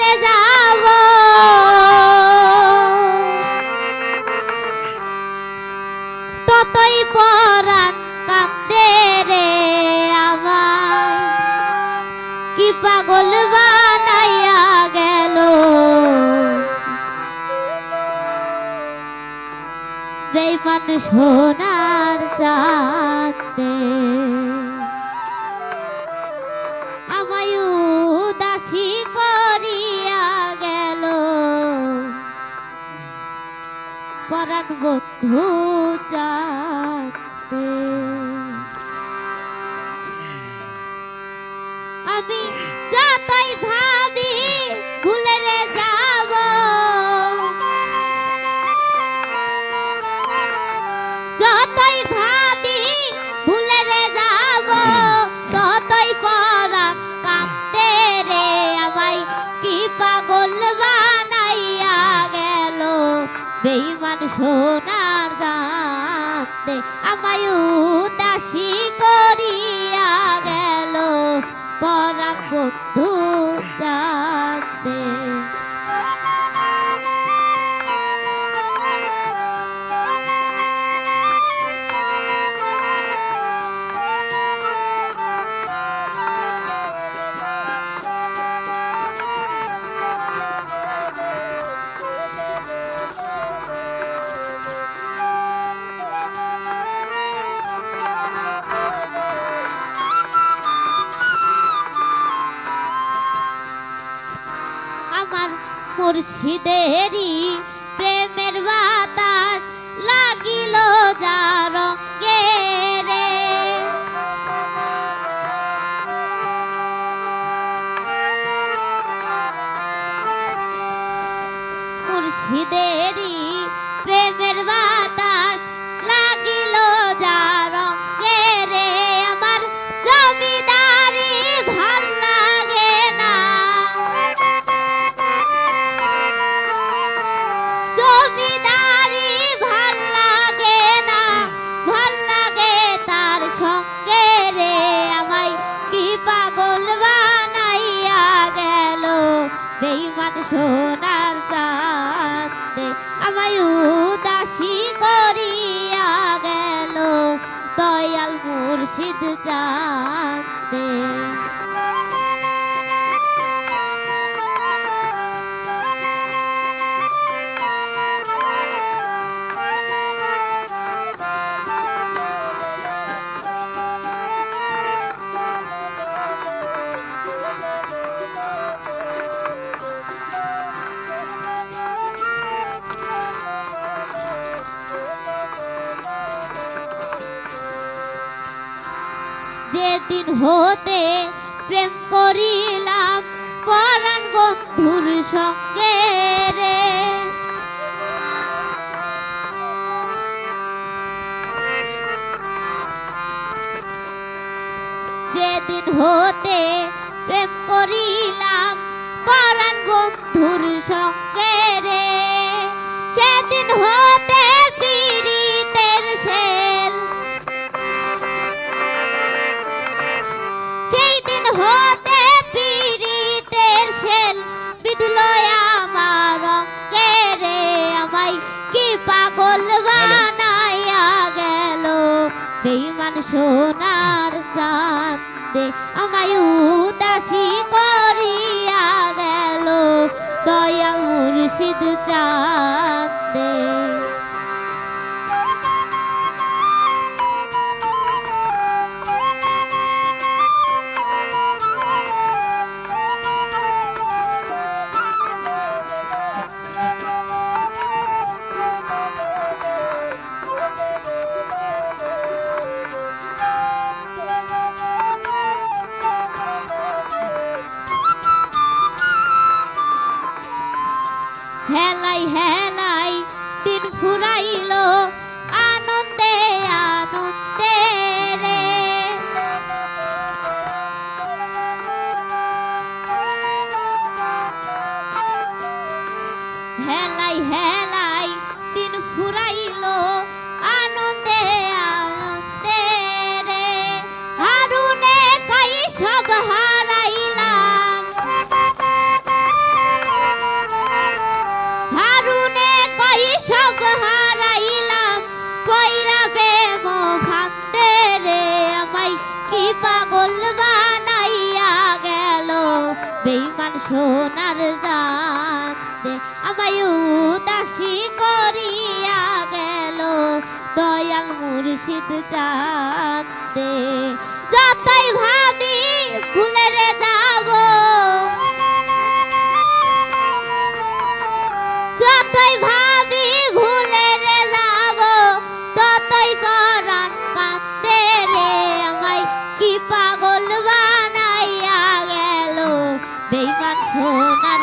রে যাব। ততই পরাণ কান্দে রে আমার। কি পাগল বানাইয়া গেল। বেইমান সোনার পরাণ বন্ধু চাঁদে আমি সোনার গাতে আমায় মুর্শিদেরই বেইমান সোনার চাঁদে আমায় উদাসী করিয়া গেল দয়াল মুর্শিদ চাঁদে। যেদিন হতে প্রেম করিলাম, পরাণ বন্ধুর সঙ্গে রে। যেদিন হতে প্রেম করিলাম, পরাণ বন্ধুর সঙ্গে রে। সেদিন হতে বিধল আমার রঙ্গে রে কি পাগল বানাইয়া গেল? বেইমান সোনার চাঁদে আমায় উদাসী করিয়া গেল। দয়াল মুর্শিদ চাঁদে। দিন ফুরাইল আনন্দে আনন্দে রে। হেলাই হেলাই দিন ফুরাইল পাগল বানাইয়া গেল। বেইমান সোনার জানতে আমায় উদাসী করিয়া গেল। দয়াল মুর্শিদ জানতে যতই ভাবি ফুলের বেইমান সোনার